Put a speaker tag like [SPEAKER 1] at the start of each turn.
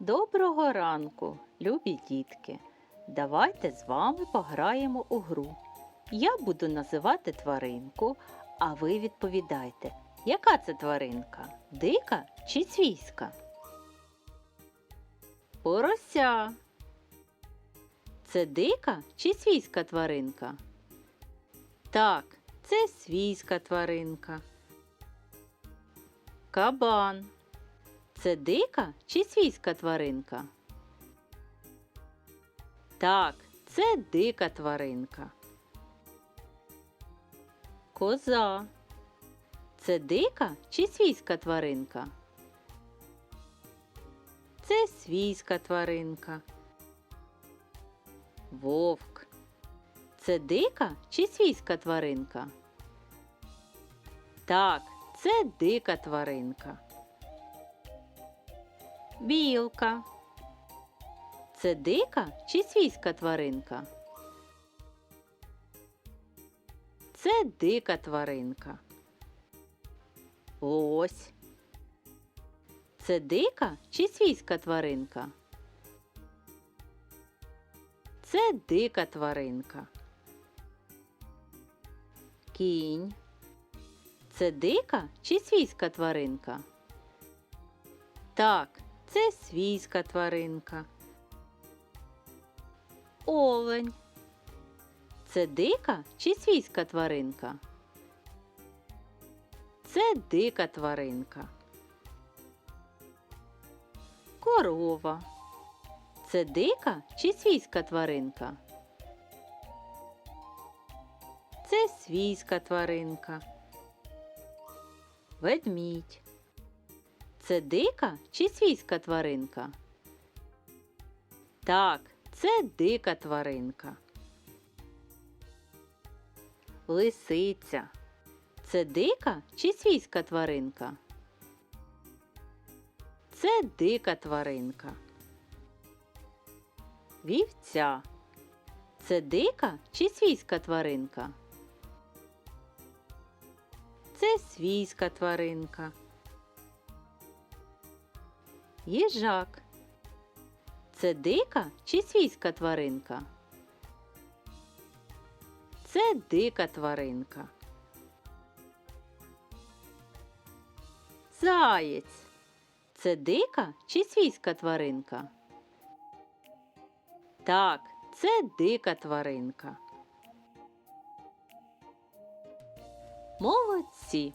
[SPEAKER 1] Доброго ранку, любі дітки! Давайте з вами пограємо у гру. Я буду називати тваринку, а ви відповідайте, яка це тваринка? Дика чи свійська? Порося. Це дика чи свійська тваринка? Так, це свійська тваринка. Кабан. Це дика чи свійська тваринка? Так, це дика тваринка. Коза. Це дика чи свійська тваринка? Це свійська тваринка. Вовк. Це дика чи свійська тваринка? Так, це дика тваринка. Білка. Це дика чи свійська тваринка? Це дика тваринка. Лось. Це дика чи свійська тваринка? Це дика тваринка. Кінь. Це дика чи свійська тваринка? Так, це свійська тваринка. Олень. Це дика чи свійська тваринка? Це дика тваринка. Корова. Це дика чи свійська тваринка? Це свійська тваринка. Ведмідь. Це дика чи свійська тваринка? Так, це дика тваринка. Лисиця. Це дика чи свійська тваринка? Це дика тваринка. Вівця. Це дика чи свійська тваринка? Це свійська тваринка. Їжак. Це дика чи свійська тваринка? Це дика тваринка. Заєць. Це дика чи свійська тваринка? Так, це дика тваринка. Молодці!